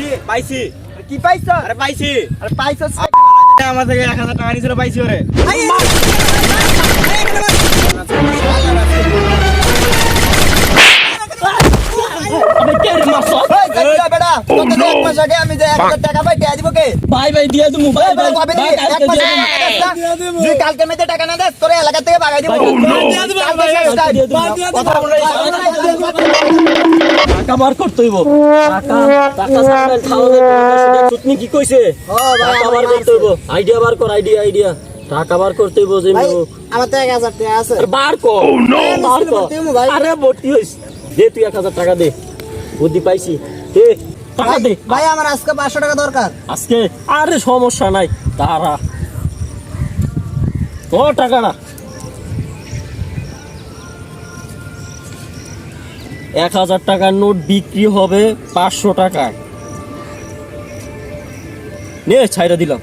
কি? পাইছি। কি পাইছ? আরে পাইছি। আরে পাইছ আমার থেকে এক হাজার টাকা নিয়েছিল পাইছি ওরে। দিয়ে কালকে মেয়েতে টাকা না দেস তোর এলাকা থেকে বাগাই দিব। টাকা বার করতে হইব। টাকা টাকা ছাড়া খাওয়া চুটনি কি কইছে? টাকা বার করতে হইব। আইডিয়া বার কর আইডিয়া আইডিয়া। টাকা বার করতে হইব যে আমার তো টাকা আছে। বার কর। বার কর। ভর্তি হইবো ভাই। আরে ভর্তি হইস। দে তুই এক হাজার টাকা দে। বুদ্ধি পাইছি। দে। টাকা দে। ভাই আমার আজকে পাঁচশো টাকা দরকার। আজকে? আরে সমস্যা নাই। তারা ও টাকা না। এক হাজার টাকার নোট বিক্রি হবে পাঁচশো টাকায়। নে ছাইরা দিলাম।